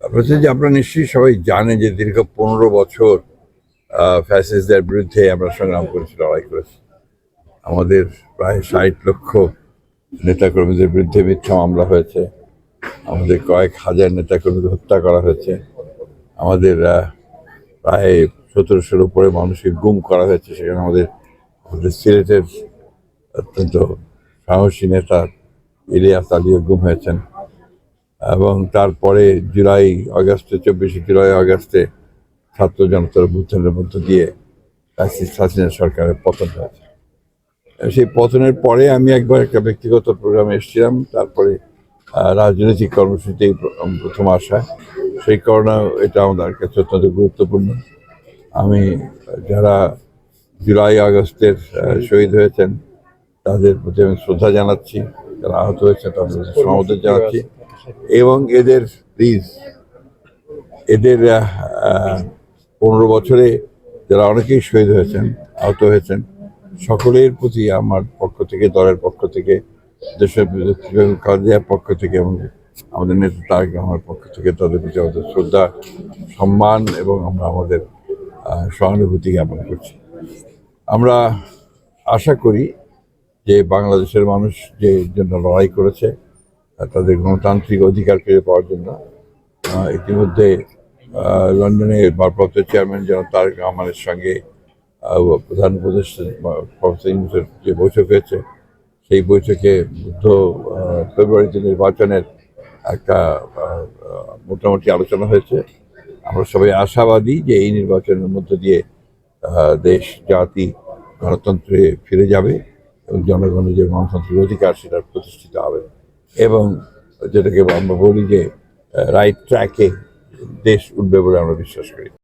হচ্ছে যে আপনারা নিশ্চয়ই সবাই জানে যে দীর্ঘ পনেরো বছর ফ্যাসিসদের বিরুদ্ধে আমরা সংগ্রাম করেছি, লড়াই করেছি। আমাদের প্রায় ষাট লক্ষ নেতাকর্মীদের বিরুদ্ধে মিথ্যা মামলা হয়েছে। আমাদের কয়েক হাজার নেতাকর্মীদের হত্যা করা হয়েছে। আমাদের প্রায় সতেরোশোর উপরে মানুষকে গুম করা হয়েছে। সেখানে আমাদের আমাদের সিলেটের অত্যন্ত সাহসী নেতা ইলিয়াস আলীও গুম হয়েছেন। এবং তারপরে জুলাই, আগস্টে, চব্বিশে জুলাই, আগস্টে ছাত্র জনতার বুদ্ধের মধ্য দিয়ে হাসিনা সরকারের পতন হয়েছে। সেই পতনের পরে আমি একবার একটা ব্যক্তিগত প্রোগ্রামে এসেছিলাম, তারপরে রাজনৈতিক কর্মসূচিতে প্রথম আসা সেই কারণে এটা আমাদের কাছে অত্যন্ত গুরুত্বপূর্ণ। আমি, যারা জুলাই, আগস্টের শহীদ হয়েছেন, তাদের প্রতি আমি শ্রদ্ধা জানাচ্ছি, যারা আহত হয়েছে তাদের সমবেদনা জানাচ্ছি। এবং এদের প্লিজ এদের পনেরো বছরে যারা অনেকেই শহীদ হয়েছেন, আহত হয়েছেন, সকলের প্রতি আমার পক্ষ থেকে, দলের পক্ষ থেকে, দেশের পক্ষ থেকে এবং আমাদের নেতা তারেক আমার পক্ষ থেকে তাদের প্রতি আমাদের শ্রদ্ধা, সম্মান এবং আমরা আমাদের সহানুভূতি জ্ঞাপন করছি। আমরা আশা করি যে বাংলাদেশের মানুষ যে জন্য লড়াই করেছে তাদের গণতান্ত্রিক অধিকার ফিরে পাওয়ার জন্য ইতিমধ্যে লন্ডনে ভারপ্রাপ্ত চেয়ারম্যান যেন তারেক রহমানের সঙ্গে প্রধান উপদেষ্টা যে বৈঠক হয়েছে, সেই বৈঠকে বুদ্ধ ফেব্রুয়ারিতে নির্বাচনের একটা মোটামুটি আলোচনা হয়েছে। আমরা সবাই আশাবাদী যে এই নির্বাচনের মধ্য দিয়ে দেশ, জাতি, গণতন্ত্রে ফিরে যাবে এবং জনগণের যে গণতান্ত্রিক অধিকার সেটা প্রতিষ্ঠিত হবে। এবং যেটাকে আমরা বলি যে রাইট ট্র্যাকে দেশ উঠবে বলে আমরা বিশ্বাস করি।